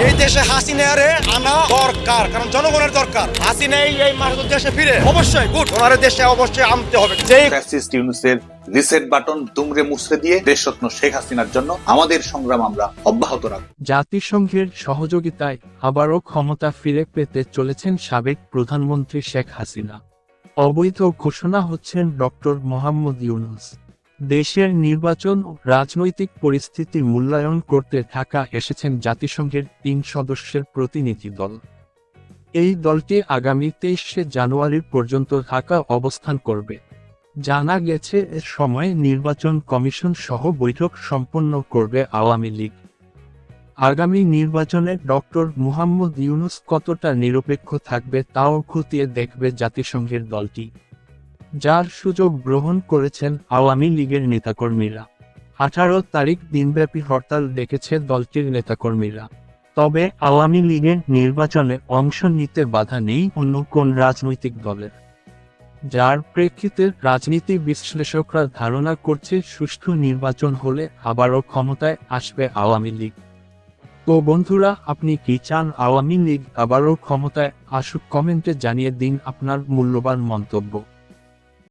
দেশে হাসিনারে আনা দরকার কারণ জনগণের দরকার। হাসিনাই এই মাসে দেশে ফিরে। অবশ্যই গুড। ওনার দেশে অবশ্যই আনতে হবে। যেই ফ্যাসিস্ট ইউনুসের রিসেট বাটন দুমড়ে মুছড়ে দিয়ে দেশরত্ন শেখ হাসিনার জন্য আমাদের সংগ্রাম আমরা অব্যাহত রাখব। জাতিসংঘের সহযোগিতায় আবারও ক্ষমতা ফিরে পেতে চলেছেন সাবেক প্রধানমন্ত্রী শেখ হাসিনা। অবৈধ ঘোষণা হচ্ছেন ডক্টর মোহাম্মদ ইউনুস। দেশের নির্বাচন ও রাজনৈতিক পরিস্থিতি মূল্যায়ন করতে ঢাকা এসেছেন জাতিসংঘের তিন সদস্যের প্রতিনিধি দল। এই দলটি আগামী তেইশে জানুয়ারি পর্যন্ত ঢাকা অবস্থান করবে। জানা গেছে, এ সময় নির্বাচন কমিশন সহ বৈঠক সম্পন্ন করবে আওয়ামী লীগ। আগামী নির্বাচনে ডক্টর মুহাম্মদ ইউনুস কতটা নিরপেক্ষ থাকবে তাও খতিয়ে দেখবে জাতিসংঘের দলটি। যার সুযোগ গ্রহণ করেছেন আওয়ামী লীগের নেতাকর্মীরা। আঠারো তারিখ দিনব্যাপী হরতাল ডেকেছে দলটির নেতাকর্মীরা। তবে আওয়ামী লীগের নির্বাচনে অংশ নিতে বাধা নেই অন্য কোন রাজনৈতিক দলের। যার প্রেক্ষিতে রাজনীতি বিশ্লেষকরা ধারণা করছে সুষ্ঠু নির্বাচন হলে আবারও ক্ষমতায় আসবে আওয়ামী লীগ। তো বন্ধুরা, আপনি কি চান আওয়ামী লীগ আবারও ক্ষমতায় আসুক? কমেন্টে জানিয়ে দিন আপনার মূল্যবান মন্তব্য।